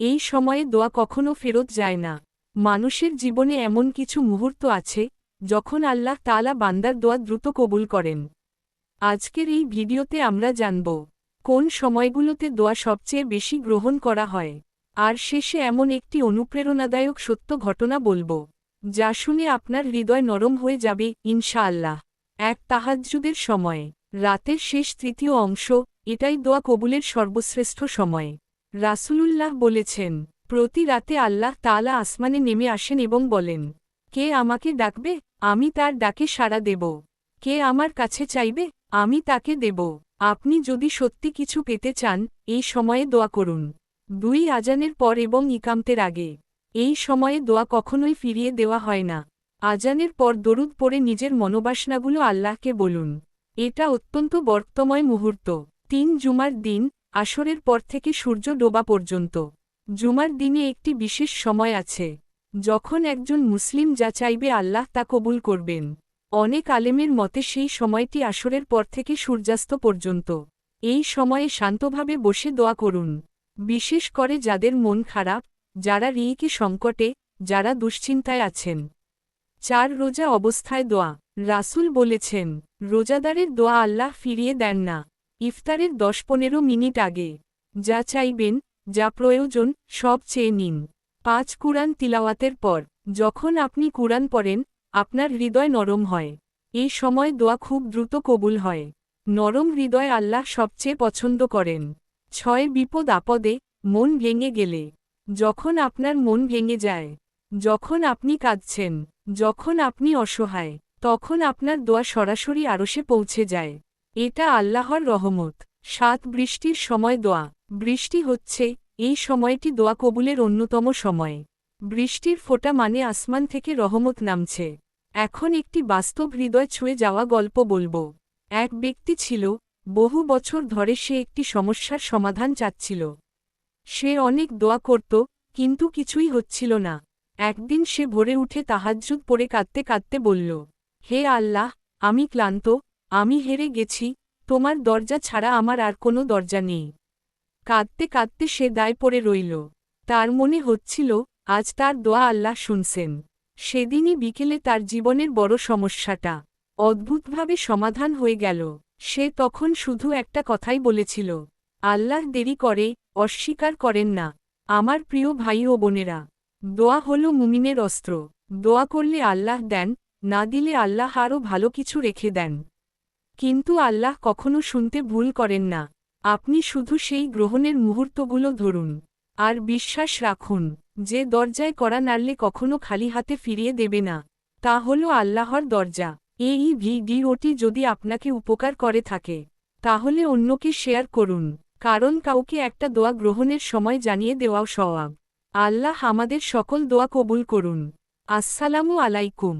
এই সময়ে দোয়া কখনো ফেরত যায় না। মানুষের জীবনে এমন কিছু মুহূর্ত আছে, যখন আল্লাহ তালা বান্দার দোয়া দ্রুত কবুল করেন। আজকের এই ভিডিওতে আমরা জানব, কোন সময়গুলোতে দোয়া সবচেয়ে বেশি গ্রহণ করা হয়। আর শেষে এমন একটি অনুপ্রেরণাদায়ক সত্য ঘটনা বলব, যা শুনে আপনার হৃদয় নরম হয়ে যাবে, ইনশাআল্লাহ। এক তাহাজ্জুদের সময়, রাতের শেষ তৃতীয় অংশ, এটাই দোয়া কবুলের সর্বশ্রেষ্ঠ সময়। রাসূলুল্লাহ বলেছেন, প্রতি রাতে আল্লাহ তালা আসমানে নেমে আসেন এবং বলেন, কে আমাকে ডাকবে, আমি তার ডাকে সাড়া দেব। কে আমার কাছে চাইবে, আমি তাকে দেব। আপনি যদি সত্যি কিছু পেতে চান, এই সময়ে দোয়া করুন। দুই আজানের পর এবং ইকামতের আগে। এই সময়ে দোয়া কখনোই ফিরিয়ে দেওয়া হয় না। আজানের পর দরুদ পড়ে নিজের মনোবাসনাগুলো আল্লাহকে বলুন। এটা অত্যন্ত বর্তময় মুহূর্ত। তিন জুমার দিন আসরের পর থেকে সূর্য ডোবা পর্যন্ত। জুমার দিনে একটি বিশেষ সময় আছে। যখন একজন মুসলিম যা চাইবে আল্লাহ তা কবুল করবেন। অনেক আলেমের মতে সেই সময়টি আসরের পর থেকে সূর্যাস্ত পর্যন্ত। এই সময়ে শান্তভাবে বসে দোয়া করুন। বিশেষ করে যাদের মন খারাপ, যারা রিইকি সংকটে, যারা দুশ্চিন্তায় আছেন। চার রোজা অবস্থায় দোয়া। রাসূল বলেছেন, রোজাদারের দোয়া আল্লাহ ফিরিয়ে দেন না। ইফতারের দশ পনেরো মিনিট আগে। যা চাইবেন, যা প্রয়োজন, সব চেয়ে নিন। পাঁচ কুরআন তিলাওয়াতের পর, যখন আপনি কুরআন পড়েন, আপনার হৃদয় নরম হয়। এই সময় দোয়া খুব দ্রুত কবুল হয়। নরম হৃদয় আল্লাহ সবচেয়ে পছন্দ করেন। ছয় বিপদ আপদে মন ভেঙে গেলে। যখন আপনার মন ভেঙে যায়। যখন আপনি কাঁদছেন, যখন আপনি অসহায়, তখন আপনার দোয়া সরাসরি আরশে পৌঁছে যায়। এটা আল্লাহর রহমত। সাত বৃষ্টির সময় দোয়া। বৃষ্টি হচ্ছে, এই সময়টি দোয়া কবুলের অন্যতম সময়। বৃষ্টির ফোটা মানে আসমান থেকে রহমত নামছে। এখন একটি বাস্তব হৃদয় ছুঁয়ে যাওয়া গল্প বলব। এক ব্যক্তি ছিল, বহু বছর ধরে সে একটি সমস্যার সমাধান চাচ্ছিল। সে অনেক দোয়া করত, কিন্তু কিছুই হচ্ছিল না। একদিন সে ভোরে উঠে তাহাজ্জুদ পড়ে কাঁদতে কাঁদতে বলল, হে আল্লাহ, আমি ক্লান্ত আমি হেরে গেছি, তোমার দরজা ছাড়া আমার আর কোনো দরজা নেই। কাঁদতে কাঁদতে সে দায় পড়ে রইল। তার মনে হচ্ছিল, আজ তার দোয়া আল্লাহ শুনছেন। সেদিনই বিকেলে তার জীবনের বড় সমস্যাটা অদ্ভুতভাবে সমাধান হয়ে গেল। সে তখন শুধু একটা কথাই বলেছিল, আল্লাহ দেরি করে, অস্বীকার করেন না। আমার প্রিয় ভাই ও বোনেরা, দোয়া হল মুমিনের অস্ত্র। দোয়া করলে আল্লাহ দেন, না দিলে আল্লাহ আরও ভালো কিছু রেখে দেন। কিন্তু আল্লাহ কখনো শুনতে ভুল করেন না। আপনি শুধু সেই গ্রহণের মুহূর্তগুলো ধরুন। আর বিশ্বাস রাখুন, যে দরজায় করা নাড়লে কখনো খালি হাতে ফিরিয়ে দেবে না। তা হল আল্লাহর দরজা। এই ভিডিওটি যদি আপনাকে উপকার করে থাকে, তাহলে অন্যকে শেয়ার করুন। কারণ কাউকে একটা দোয়া গ্রহণের সময় জানিয়ে দেওয়াও সওয়াব। আল্লাহ আমাদের সকল দোয়া কবুল করুন। আসসালামু আলাইকুম।